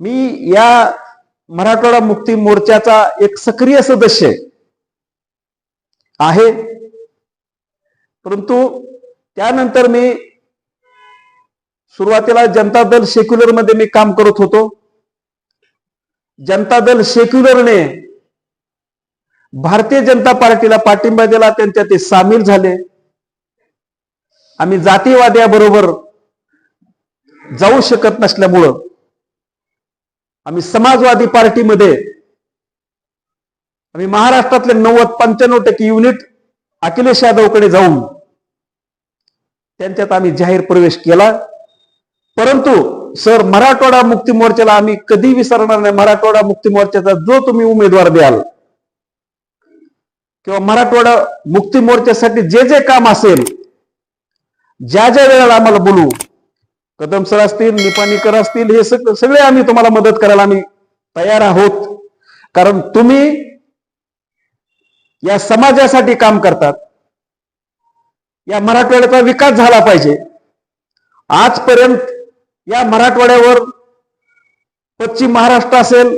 मी या मराठवाडा मुक्ती मोर्चाचा एक सक्रिय सदस्य आहे. परंतु त्यानंतर मी सुरुवातीला जनता दल सेक्युलरमध्ये मी काम करत होतो. जनता दल सेक्युलरने भारतीय जनता पार्टीला पाठिंबा दिला त्यांच्या ते सामील झाले. आम्ही जातीवाद्याबरोबर जाऊ शकत नसल्यामुळं आम्ही समाजवादी पार्टीमध्ये आम्ही महाराष्ट्रातले नव्वद पंच्याण्णव टक्के युनिट अखिलेश यादवकडे जाऊन त्यांच्यात आम्ही जाहीर प्रवेश केला. परंतु सर मराठवाडा मुक्ती मोर्चाला आम्ही कधी विसरणार नाही. मराठवाडा मुक्ती मोर्चाचा जो तुम्ही उमेदवार द्याल किंवा मराठवाडा मुक्ती मोर्चासाठी जे जे काम असेल ज्या ज्या वेळेला आम्हाला बोलू कदम सर असतील निपाणीकर असतील हे सगळे आम्ही तुम्हाला मदत करायला आम्ही तयार आहोत. कारण तुम्ही या समाजासाठी काम करतात. या मराठवाड्याचा विकास झाला पाहिजे. आजपर्यंत या मराठवाड्यावर पश्चिम महाराष्ट्र असेल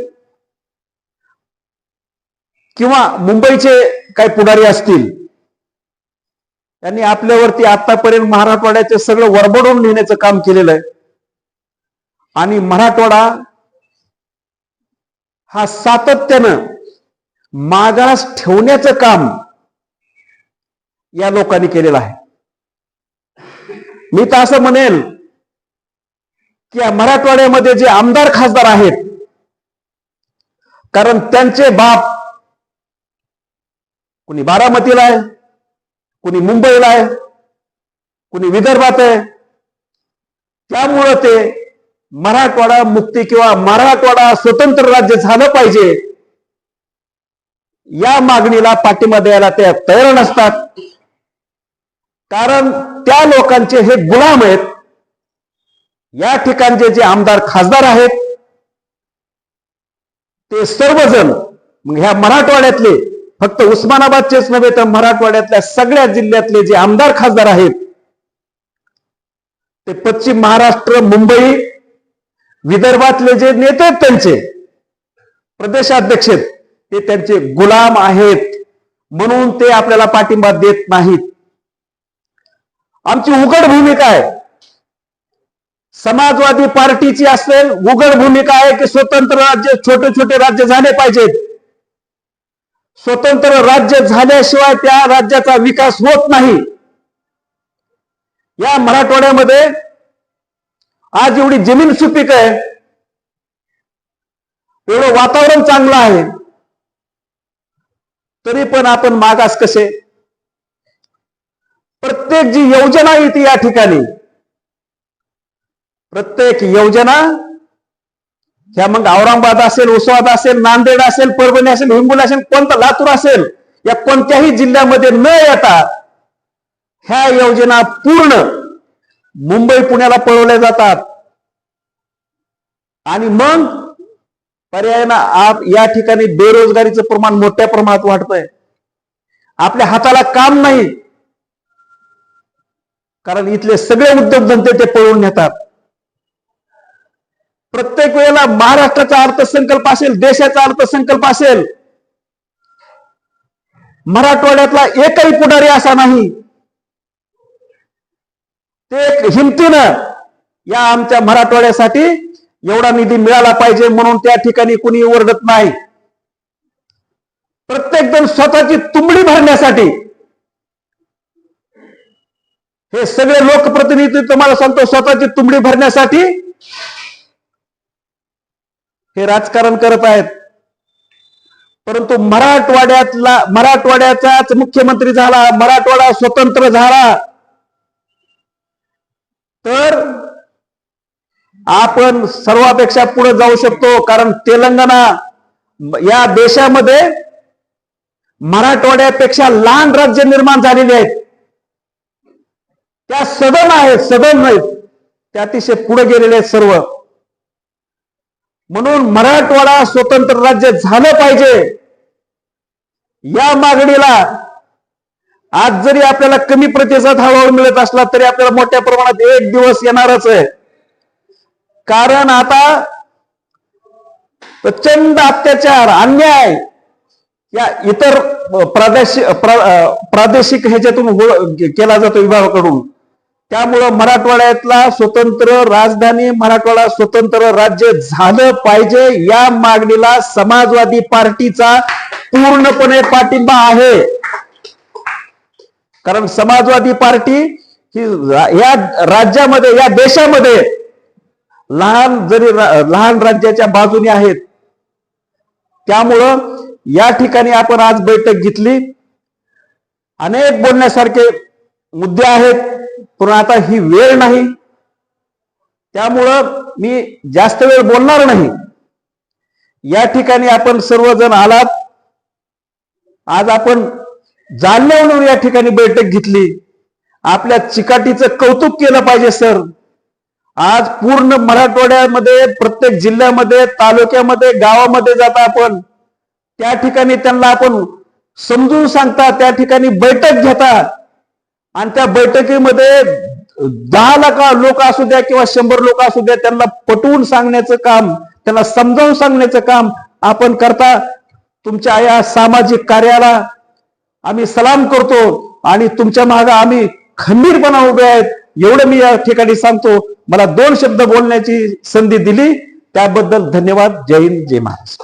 किंवा मुंबईचे काही पुढारी असतील त्यांनी आपल्यावरती आतापर्यंत मराठवाड्याचे सगळं वरबडून लिहिण्याचं काम केलेलं आहे. आणि मराठवाडा हा सातत्यानं मागास ठेवण्याचं काम या लोकांनी केलेलं आहे. मी तर असं म्हणेल की या मराठवाड्यामध्ये जे आमदार खासदार आहेत कारण त्यांचे बाप कुणी बारामतीला आहे कुणी मुंबईला आहे कुणी विदर्भात आहे. त्यामुळं ते मराठवाडा मुक्ती किंवा मराठवाडा स्वतंत्र राज्य झालं पाहिजे. या मागणीला पाठिंबा द्यायला ते तयार नसतात. कारण त्या लोकांचे हे गुलाम आहेत. या ठिकाणचे जे आमदार खासदार आहेत ते सर्वजण मग ह्या मराठवाड्यातले फक्त उस्मानाबादचेच नव्हे तर मराठवाड्यातल्या सगळ्या जिल्ह्यातले जे आमदार खासदार आहेत ते पश्चिम महाराष्ट्र मुंबई विदर्भातले जे नेते आहेत त्यांचे प्रदेशाध्यक्ष आहेत, ते त्यांचे गुलाम आहेत. म्हणून ते आपल्याला पाठिंबा देत नाहीत. आमची उघड भूमिका आहे. समाजवादी पार्टीची असेल उघड भूमिका आहे की स्वतंत्र राज्य छोटे छोटे राज्य झाले पाहिजेत. स्वतंत्र राज्य झाल्याशिवाय त्या राज्याचा विकास होत नाही. या मराठवाड्यामध्ये आज एवढी जमीन सुपीक आहे. एवढं वातावरण चांगलं आहे. तरी पण आपण मागास कसे? प्रत्येक जी योजना येते या ठिकाणी. प्रत्येक योजना ह्या मग औरंगाबाद असेल उस्मानाबाद असेल नांदेड असेल परभणी असेल हिंगोली असेल कोणता लातूर असेल या कोणत्याही जिल्ह्यामध्ये न येता ह्या योजना पूर्ण मुंबई पुण्याला पळवल्या जातात. आणि मग पर्यायानं आप या ठिकाणी बेरोजगारीचं प्रमाण मोठ्या प्रमाणात वाढतंय. आपल्या हाताला काम नाही. कारण इथले सगळे उद्योगधंदे ते पळवून नेतात. वेळेला महाराष्ट्राचा अर्थसंकल्प असेल देशाचा अर्थसंकल्प असेल मराठवाड्यातला एकही पुढारी असा नाही. ते हिमतीनं या आमच्या मराठवाड्यासाठी एवढा निधी मिळाला पाहिजे म्हणून त्या ठिकाणी कुणी ओरडत नाही. प्रत्येक जण स्वतःची तुंबडी भरण्यासाठी. हे सगळे लोकप्रतिनिधी तुम्हाला सांगतो स्वतःची तुंबडी भरण्यासाठी हे राजकारण करत आहेत. परंतु मराठवाड्यातला मराठवाड्याचाच मुख्यमंत्री झाला मराठवाडा स्वतंत्र झाला. तर आपण सर्वापेक्षा पुढे जाऊ शकतो कारण तेलंगणा या देशामध्ये मराठवाड्यापेक्षा लहान राज्य निर्माण झालेली आहेत. त्या सदन आहेत सदन नाहीत त्या अतिशय पुढे गेलेले आहेत सर्व. म्हणून मराठवाडा स्वतंत्र राज्य झालं पाहिजे. या मागणीला आज जरी आपल्याला कमी प्रतिसाद हळूहळू मिळत असला तरी आपल्याला मोठ्या प्रमाणात एक दिवस येणारच आहे. कारण आता प्रचंड अत्याचार अन्याय या इतर प्रादेशिक प्रादेशिक ह्याच्यातून केला जातो विभागाकडून. त्यामुळं मराठवाड्यातला स्वतंत्र राजधानी मराठवाडा स्वतंत्र राज्य झालं पाहिजे. या मागणीला समाजवादी पार्टीचा पूर्णपणे पाठिंबा आहे. कारण समाजवादी पार्टी ही या राज्यामध्ये या देशामध्ये लहान जरी लहान राज्याच्या बाजूने आहेत त्यामुळं या ठिकाणी आपण आज बैठक घेतली. अनेक बोलण्यासारखे मुद्दे आहेत पण आता ही वेळ नाही. त्यामुळं मी जास्त वेळ बोलणार नाही. या ठिकाणी आपण सर्वजण आलात. आज आपण जालन्यावरून या ठिकाणी बैठक घेतली. आपल्या चिकाटीचं कौतुक केलं पाहिजे सर. आज पूर्ण मराठवाड्यामध्ये प्रत्येक जिल्ह्यामध्ये तालुक्यामध्ये गावामध्ये जाता आपण. त्या ठिकाणी त्यांना आपण समजून सांगता त्या ठिकाणी बैठक घेता. आणि त्या बैठकीमध्ये दहा लाख लोक असू द्या किंवा शंभर लोक असू द्या त्यांना पटवून सांगण्याचं काम त्यांना समजावून सांगण्याचं काम आपण करता. तुमच्या या सामाजिक कार्याला आम्ही सलाम करतो आणि तुमच्या मागे आम्ही खंबीरपणा उभे आहेत. एवढं मी या ठिकाणी सांगतो. मला दोन शब्द बोलण्याची संधी दिली. त्याबद्दल धन्यवाद. जय हिंद जय महाराष्ट्र.